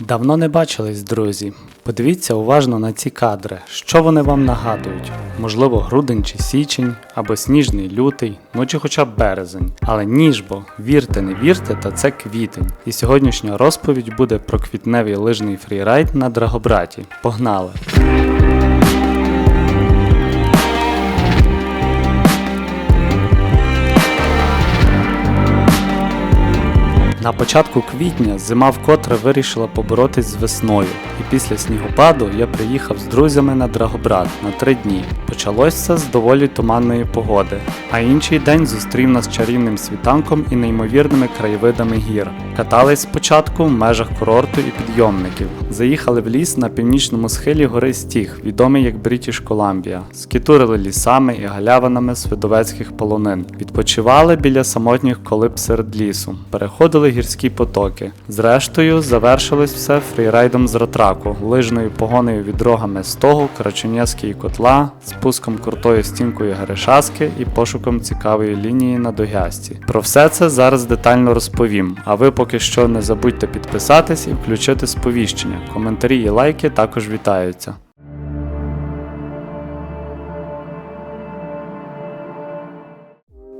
Давно не бачились, друзі. Подивіться уважно на ці кадри. Що вони вам нагадують? Можливо, грудень чи січень, або сніжний лютий, ну чи хоча б березень. Але ніж бо, вірте, не вірте, та це квітень. І сьогоднішня розповідь буде про квітневий лижний фрірайд на Драгобраті. Погнали! На початку квітня зима вкотре вирішила поборотись з весною, і після снігопаду я приїхав з друзями на Драгобрат на три дні. Почалось все з доволі туманної погоди, а інший день зустрів нас чарівним світанком і неймовірними краєвидами гір. Катались спочатку в межах курорту і підйомників. Заїхали в ліс на північному схилі гори Стіг, відомий як Брітіш Коламбія. Скітурили лісами і галявинами свидовецьких полонин. Відпочивали біля самотніх колиб серед лісу, переходили гірські потоки. Зрештою, завершилось все фрірайдом з ратраку, лижною погонею від рогами стогу, Карачунєвської котла, спуском крутою стінкою Геришаски і пошуком цікавої лінії на Догясці. Про все це зараз детально розповім. А ви поки що не забудьте підписатись і включити сповіщення. Коментарі і лайки також вітаються.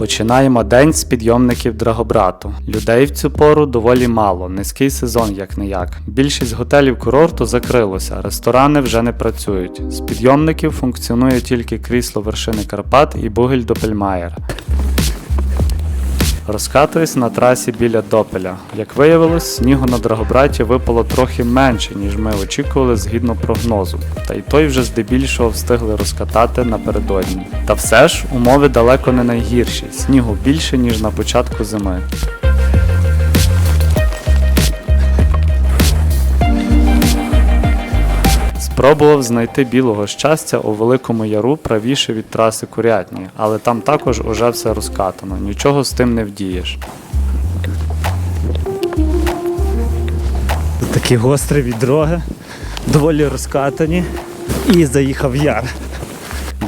Починаємо день з підйомників Драгобрату. Людей в цю пору доволі мало, низький сезон як не як. Більшість готелів курорту закрилося, ресторани вже не працюють. З підйомників функціонує тільки крісло вершини Карпат і Бугель Допельмаєр. Розкатуюсь на трасі біля Допеля. Як виявилось, снігу на Драгобраті випало трохи менше, ніж ми очікували згідно прогнозу, та й той вже здебільшого встигли розкатати напередодні. Та все ж умови далеко не найгірші, снігу більше, ніж на початку зими. Спробував знайти білого щастя у великому яру правіше від траси Курятні, але там також уже все розкатано, нічого з тим не вдієш. Такі гострі від дороги, доволі розкатані. І заїхав яр.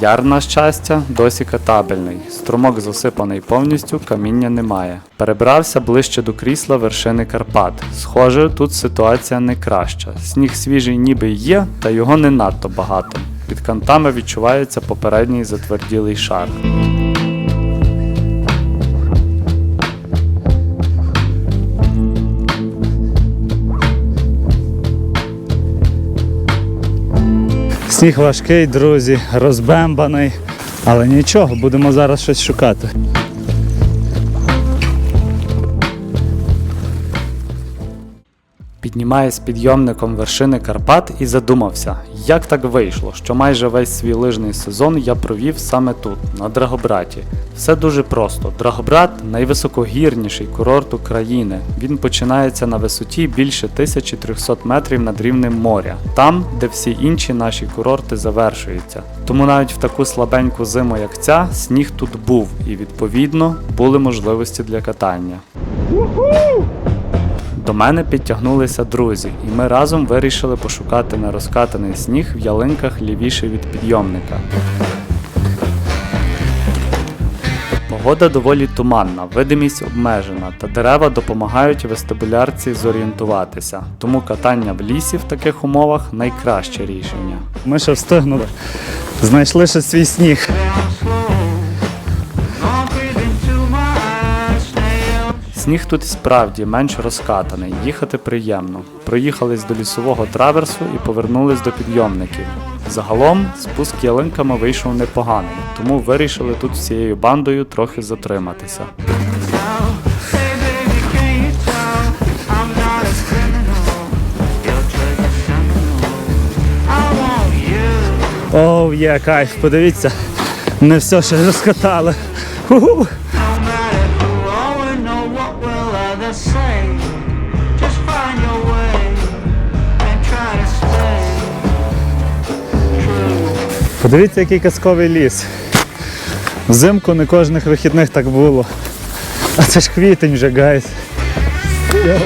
Яр, на щастя, досі катабельний. Струмок засипаний повністю, каміння немає. Перебрався ближче до крісла вершини Карпат. Схоже, тут ситуація не краща. Сніг свіжий ніби є, та його не надто багато. Під кантами відчувається попередній затверділий шар. Сніг важкий, друзі, розбембаний. Але нічого, будемо зараз щось шукати. Піднімаюсь підйомником вершини Карпат і задумався, як так вийшло, що майже весь свій лижний сезон я провів саме тут, на Драгобраті. Все дуже просто. Драгобрат найвисокогірніший курорт України. Він починається на висоті більше 1300 метрів над рівнем моря, там, де всі інші наші курорти завершуються. Тому навіть в таку слабеньку зиму, як ця, сніг тут був, і відповідно були можливості для катання. До мене підтягнулися друзі, і ми разом вирішили пошукати нерозкатаний сніг в ялинках лівіше від підйомника. Погода доволі туманна, видимість обмежена, та дерева допомагають вестибулярці зорієнтуватися. Тому катання в лісі в таких умовах найкраще рішення. Ми ще встигнули. Знайшли ще свій сніг. Сніг тут справді менш розкатаний, їхати приємно. Проїхались до лісового траверсу і повернулись до підйомників. Загалом спуск ялинками вийшов непоганий, тому вирішили тут всією бандою трохи затриматися. Оу, є кайф, подивіться. Не все ще розкатали. True. Подивіться, який казковий ліс. Взимку не кожних вихідних так було. А це ж квітень вже, гайс. Це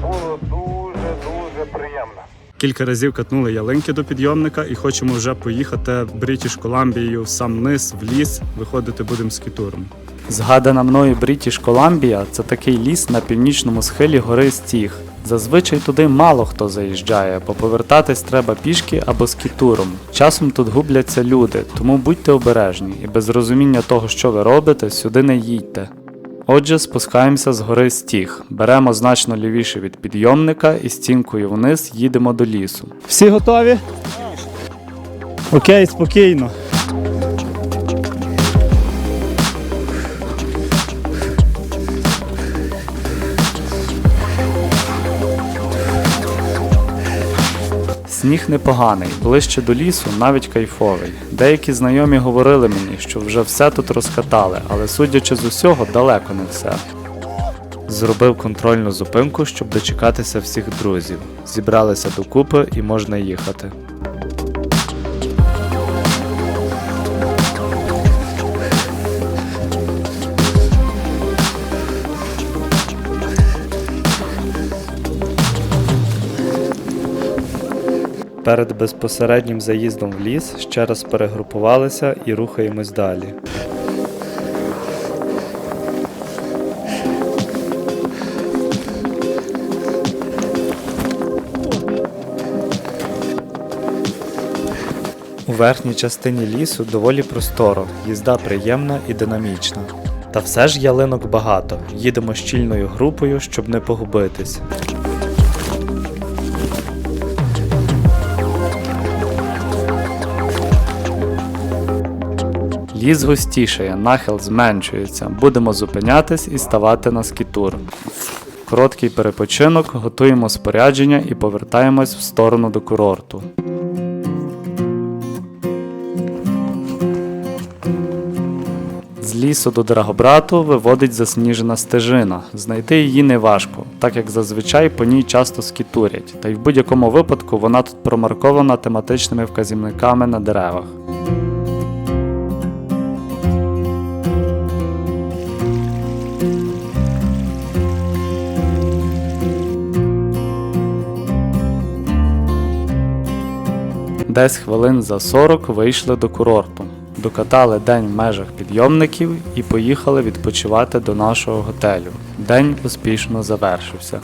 було дуже-дуже приємно. Кілька разів катнули ялинки до підйомника і хочемо вже поїхати в Брітіш Коламбію в сам низ, в ліс. Виходити будемо з кітуром. Згадана мною Брітіш Коламбія це такий ліс на північному схилі гори Стіг. Зазвичай туди мало хто заїжджає, бо повертатись треба пішки або з кітуром. Часом тут губляться люди, тому будьте обережні і без розуміння того, що ви робите, сюди не їдьте. Отже, спускаємося з гори Стіг, беремо значно лівіше від підйомника і стінкою вниз їдемо до лісу. Всі готові? Окей, спокійно. Сніг непоганий, ближче до лісу навіть кайфовий. Деякі знайомі говорили мені, що вже все тут розкатали, але судячи з усього, далеко не все. Зробив контрольну зупинку, щоб дочекатися всіх друзів. Зібралися докупи і можна їхати. Перед безпосереднім заїздом в ліс ще раз перегрупувалися і рухаємось далі. У верхній частині лісу доволі просторо, їзда приємна і динамічна. Та все ж ялинок багато. Їдемо щільною групою, щоб не погубитись. Ліс густішає, нахил зменшується. Будемо зупинятись і ставати на скітур. Короткий перепочинок, готуємо спорядження і повертаємось в сторону до курорту. З лісу до Драгобрату виводить засніжена стежина. Знайти її неважко, так як зазвичай по ній часто скітурять, та й в будь-якому випадку вона тут промаркована тематичними вказівниками на деревах. Десь хвилин за 40 вийшли до курорту. Докатали день в межах підйомників і поїхали відпочивати до нашого готелю. День успішно завершився.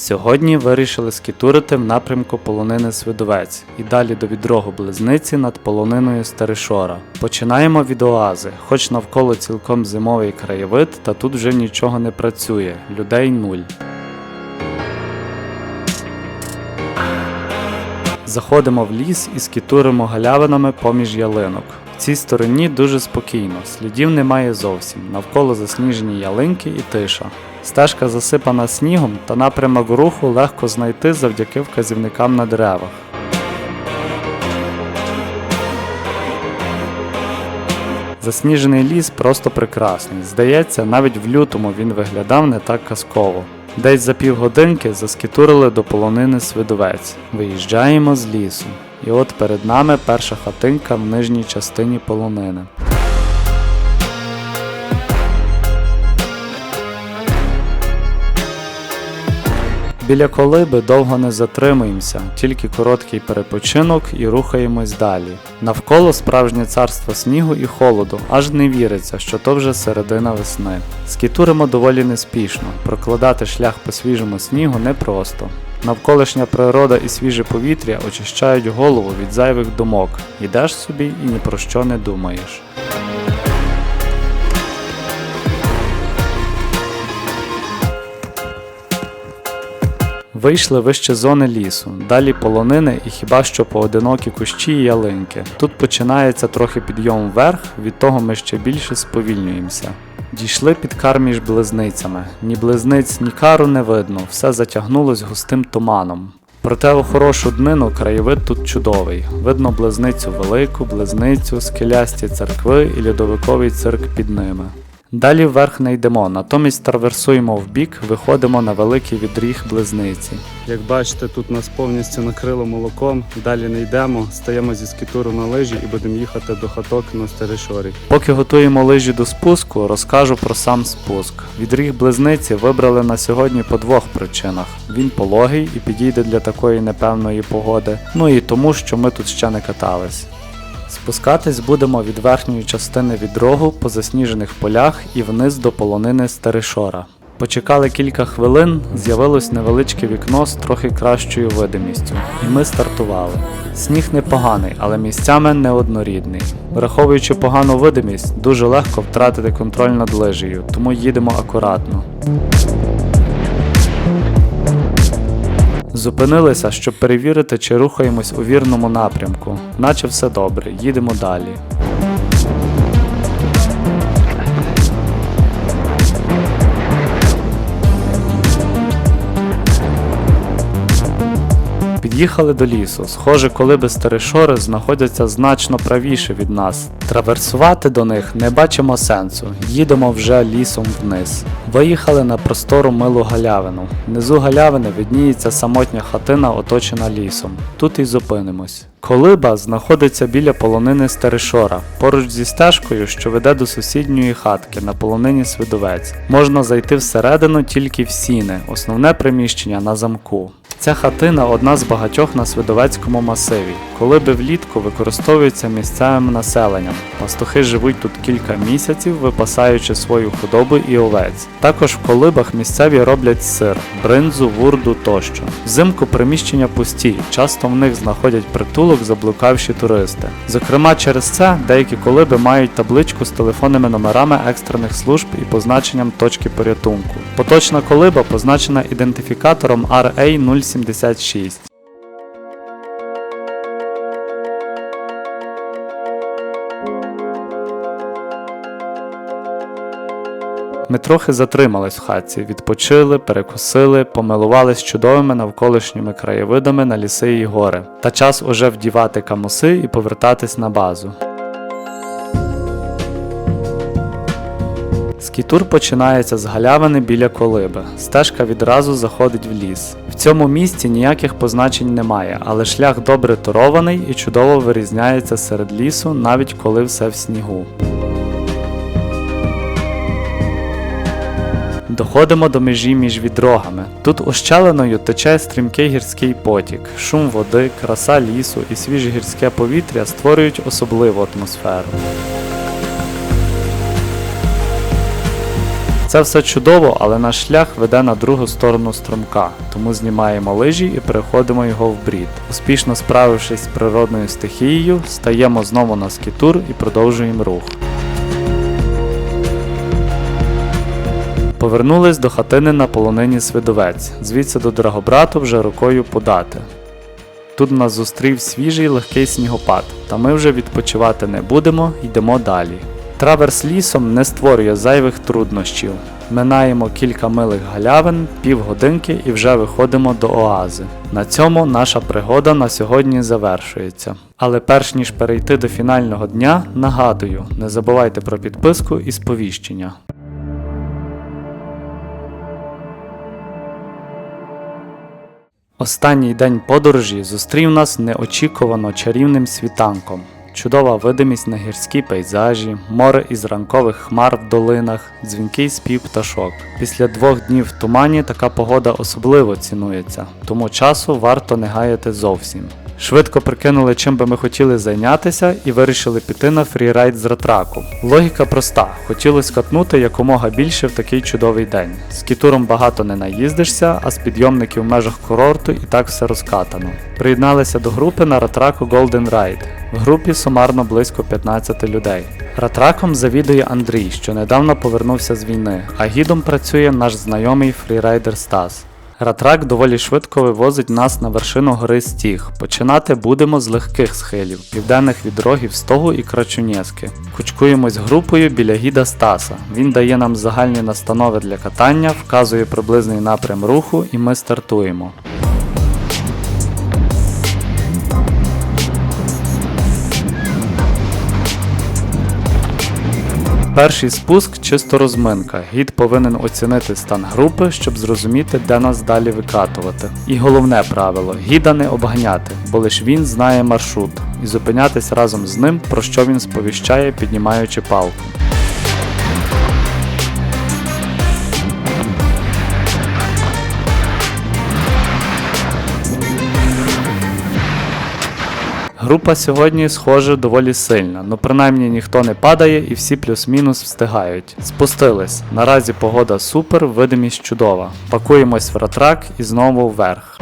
Сьогодні вирішили скітурити в напрямку полонини Свидовець і далі до відрогу близниці над полониною Старишора. Починаємо від оази, хоч навколо цілком зимовий краєвид, та тут вже нічого не працює, людей нуль. Заходимо в ліс і скітуримо галявинами поміж ялинок. В цій стороні дуже спокійно, слідів немає зовсім, навколо засніжені ялинки і тиша. Стежка засипана снігом та напрямок руху легко знайти завдяки вказівникам на деревах. Засніжений ліс просто прекрасний. Здається, навіть в лютому він виглядав не так казково. Десь за півгодинки заскітурили до полонини Свидовець. Виїжджаємо з лісу. І от перед нами перша хатинка в нижній частині полонини. Біля колиби довго не затримуємося, тільки короткий перепочинок і рухаємось далі. Навколо справжнє царство снігу і холоду, аж не віриться, що то вже середина весни. Скітуримо доволі неспішно, прокладати шлях по свіжому снігу непросто. Навколишня природа і свіже повітря очищають голову від зайвих думок. Йдеш собі і ні про що не думаєш. Вийшли вище зони лісу, далі полонини і хіба що поодинокі кущі і ялинки. Тут починається трохи підйом вверх, від того ми ще більше сповільнюємося. Дійшли під кар між близницями. Ні близниць, ні кару не видно, все затягнулось густим туманом. Проте у хорошу днину краєвид тут чудовий. Видно близницю велику, близницю, скелясті церкви і льодовиковий цирк під ними. Далі вверх не йдемо, натомість траверсуємо вбік, виходимо на великий відріг близниці. Як бачите, тут нас повністю накрило молоком. Далі не йдемо, стаємо зі скітуру на лижі і будемо їхати до хаток на Старишорі. Поки готуємо лижі до спуску, розкажу про сам спуск. Відріг близниці вибрали на сьогодні по двох причинах: він пологий і підійде для такої непевної погоди, ну і тому, що ми тут ще не катались. Спускатись будемо від верхньої частини відрогу по засніжених полях і вниз до полонини Старишора. Почекали кілька хвилин, з'явилось невеличке вікно з трохи кращою видимістю, і ми стартували. Сніг непоганий, але місцями неоднорідний. Враховуючи погану видимість, дуже легко втратити контроль над лижею, тому їдемо акуратно. Зупинилися, щоб перевірити, чи рухаємось у вірному напрямку. Наче все добре, їдемо далі. Під'їхали до лісу. Схоже, колиби Старишори знаходяться значно правіше від нас. Траверсувати до них не бачимо сенсу. Їдемо вже лісом вниз. Виїхали на простору милу галявину. Внизу галявини видніється самотня хатина, оточена лісом. Тут і зупинимось. Колиба знаходиться біля полонини Старишора, поруч зі стежкою, що веде до сусідньої хатки на полонині Свидовець. Можна зайти всередину тільки в сіни, основне приміщення на замку. Ця хатина одна з багатьох на Свидовецькому масиві. Колиби влітку використовуються місцевим населенням. Пастухи живуть тут кілька місяців, випасаючи свою худобу і овець. Також в колибах місцеві роблять сир, бринзу, вурду тощо. Взимку приміщення пусті, часто в них знаходять притулок заблукавші туристи. Зокрема, через це деякі колиби мають табличку з телефонними номерами екстрених служб і позначенням точки порятунку. Поточна колиба позначена ідентифікатором RA076. Ми трохи затримались в хатці, відпочили, перекусили, помилувались чудовими навколишніми краєвидами на ліси і гори. Та час уже вдівати камуси і повертатись на базу. Скітур починається з галявини біля колиби. Стежка відразу заходить в ліс. В цьому місці ніяких позначень немає, але шлях добре торований і чудово вирізняється серед лісу, навіть коли все в снігу. Доходимо до межі між відрогами. Тут ущелиною тече стрімкий гірський потік, шум води, краса лісу і свіже гірське повітря створюють особливу атмосферу. Це все чудово, але наш шлях веде на другу сторону струмка, тому знімаємо лижі і переходимо його в брід. Успішно справившись з природною стихією, стаємо знову на скітур і продовжуємо рух. Повернулись до хатини на полонині Свидовець, звідси до Драгобрату вже рукою подати. Тут нас зустрів свіжий легкий снігопад, та ми вже відпочивати не будемо, йдемо далі. Траверс лісом не створює зайвих труднощів. Минаємо кілька милих галявин, півгодинки і вже виходимо до оази. На цьому наша пригода на сьогодні завершується. Але перш ніж перейти до фінального дня, нагадую, не забувайте про підписку і сповіщення. Останній день подорожі зустрів нас неочікувано чарівним світанком. Чудова видимість на гірські пейзажі, море із ранкових хмар в долинах, дзвінкий спів пташок. Після двох днів в тумані така погода особливо цінується, тому часу варто не гаяти зовсім. Швидко прикинули, чим би ми хотіли зайнятися, і вирішили піти на фрірайд з ратраку. Логіка проста: хотілося катнути якомога більше в такий чудовий день. З кітуром багато не наїздишся, а з підйомників в межах курорту і так все розкатано. Приєдналися до групи на ратраку Golden Ride. В групі сумарно близько 15 людей. Ратраком завідує Андрій, що недавно повернувся з війни, а гідом працює наш знайомий фрірайдер Стас. Ратрак доволі швидко вивозить нас на вершину гори Стіг. Починати будемо з легких схилів, південних відрогів Стогу і Крачунєски. Кучкуємось групою біля гіда Стаса. Він дає нам загальні настанови для катання, вказує приблизний напрям руху і ми стартуємо. Перший спуск чисто розминка. Гід повинен оцінити стан групи, щоб зрозуміти, де нас далі викатувати. І головне правило гіда не обганяти, бо лиш він знає маршрут, і зупинятись разом з ним, про що він сповіщає, піднімаючи палку. Група сьогодні, схоже, доволі сильна, ну принаймні ніхто не падає і всі плюс-мінус встигають. Спустились. Наразі погода супер, видимість чудова. Пакуємось в ратрак і знову вверх.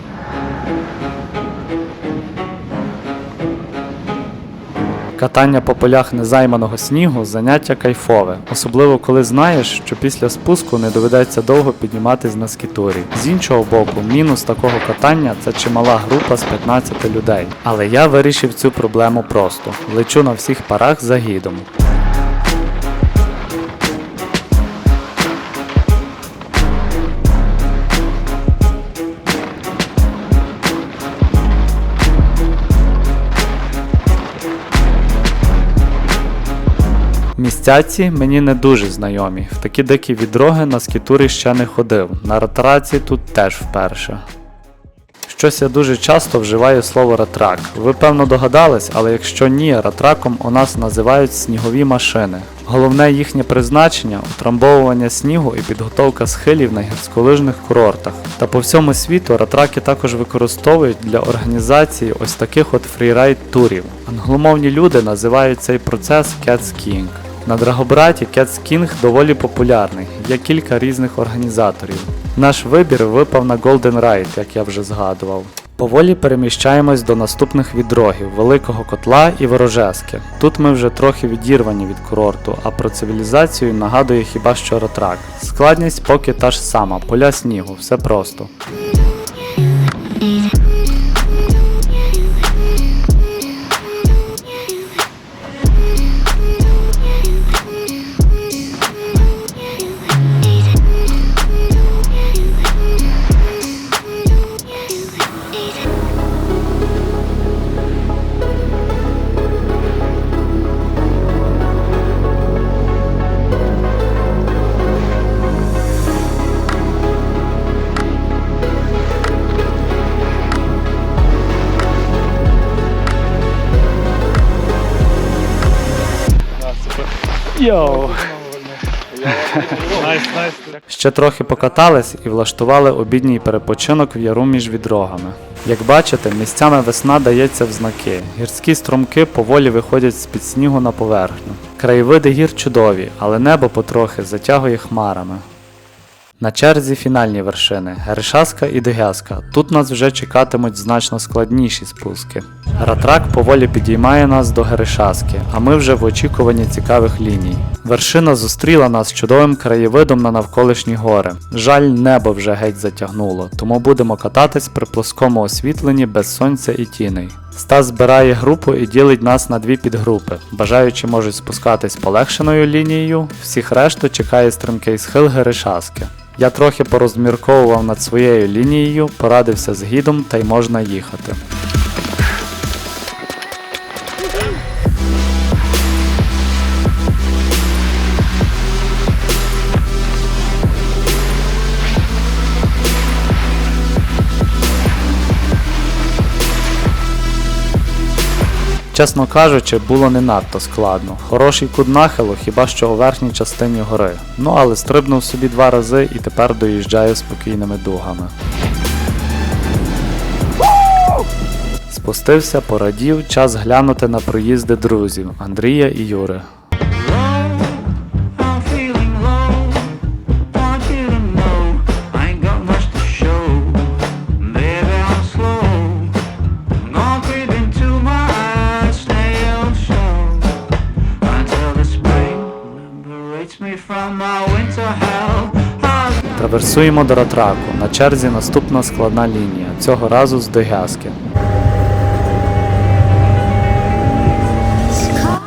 Катання по полях незайманого снігу заняття кайфове, особливо коли знаєш, що після спуску не доведеться довго підніматись на скітурі. З іншого боку, мінус такого катання це чимала група з 15 людей. Але я вирішив цю проблему просто: лечу на всіх парах за гідом. Місця мені не дуже знайомі. В такі дикі відроги на скітурі ще не ходив. На ратраці тут теж вперше. Щось я дуже часто вживаю слово ратрак. Ви певно догадались, але якщо ні, ратраком у нас називають снігові машини. Головне їхнє призначення утрамбовування снігу і підготовка схилів на гірськолижних курортах. Та по всьому світу ратраки також використовують для організації ось таких от фрірайд-турів. Англомовні люди називають цей процес catskiing. На Драгобраті Catskiing доволі популярний, є кілька різних організаторів. Наш вибір випав на Golden Ride, як я вже згадував. Поволі переміщаємось до наступних відрогів Великого Котла і Ворожески. Тут ми вже трохи відірвані від курорту, а про цивілізацію нагадує хіба що ратрак. Складність поки та ж сама, поля снігу, все просто. Йоу! Ще трохи покатались і влаштували обідній перепочинок в яру між відрогами. Як бачите, місцями весна дається в знаки. Гірські струмки поволі виходять з-під снігу на поверхню. Краєвиди гір чудові, але небо потрохи затягує хмарами. На черзі фінальні вершини Гершаска і Дегяска. Тут нас вже чекатимуть значно складніші спуски. Ратрак поволі підіймає нас до Гершаски, а ми вже в очікуванні цікавих ліній. Вершина зустріла нас чудовим краєвидом на навколишні гори. Жаль, небо вже геть затягнуло, тому будемо кататись при плоскому освітленні без сонця і тіней. Стас збирає групу і ділить нас на дві підгрупи. Бажаючі можуть спускатись полегшеною лінією, всіх решту чекає стрімкий схил Геришаски. Я трохи порозмірковував над своєю лінією, порадився з гідом та й можна їхати. Чесно кажучи, було не надто складно. Хороший кут нахилу хіба що у верхній частині гори. Ну але стрибнув собі два рази і тепер доїжджаю спокійними дугами. Спустився, порадів, час глянути на проїзди друзів Андрія і Юри. I'll Траверсуємо до Ратраку. На черзі наступна складна лінія, цього разу з Дегяски.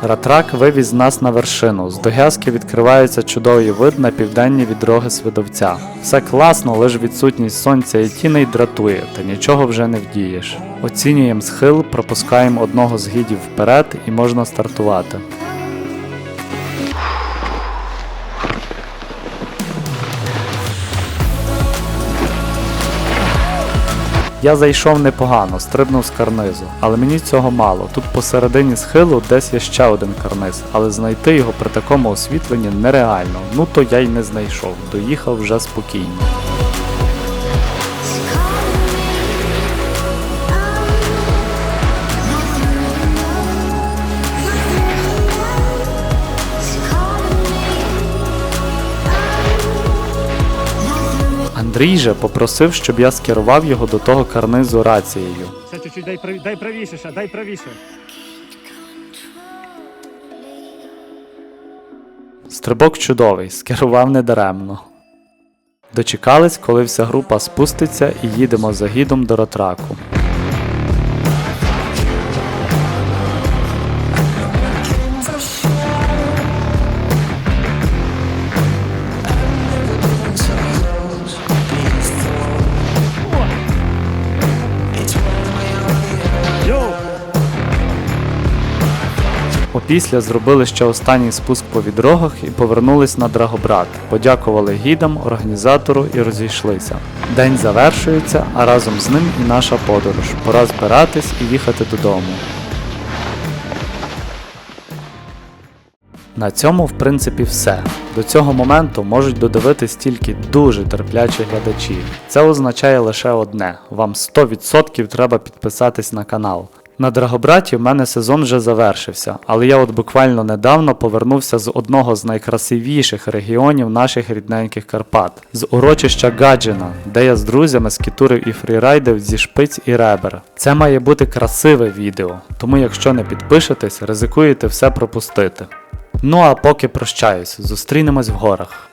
Ратрак вивіз нас на вершину. З Догязки відкривається чудовий вид на південні відроги Свидовця. Все класно, лише відсутність сонця і тіней дратує, та нічого вже не вдієш. Оцінюємо схил, пропускаємо одного з гідів вперед і можна стартувати. Я зайшов непогано, стрибнув з карнизу, але мені цього мало. Тут посередині схилу десь є ще один карниз, але знайти його при такому освітленні нереально. Ну то я й не знайшов, доїхав вже спокійно. Андрій же попросив, щоб я скерував його до того карнизу рацією. Ще чуть-чуть дай, праві- дай правіше, ще, дай правіше. Стрибок чудовий, скерував недаремно. Дочекались, коли вся група спуститься і їдемо за гідом до ротраку. Опісля зробили ще останній спуск по відрогах і повернулись на Драгобрат. Подякували гідам, організатору і розійшлися. День завершується, а разом з ним і наша подорож. Пора збиратись і їхати додому. На цьому, в принципі, все. До цього моменту можуть додивитись тільки дуже терплячі глядачі. Це означає лише одне: вам 100% треба підписатись на канал. На Драгобраті в мене сезон вже завершився, але я от буквально недавно повернувся з одного з найкрасивіших регіонів наших рідненьких Карпат, з урочища Гаджина, де я з друзями скітурив і фрірайдив зі шпиць і ребер. Це має бути красиве відео, тому якщо не підпишетесь, ризикуєте все пропустити. Ну а поки прощаюсь, зустрінемось в горах.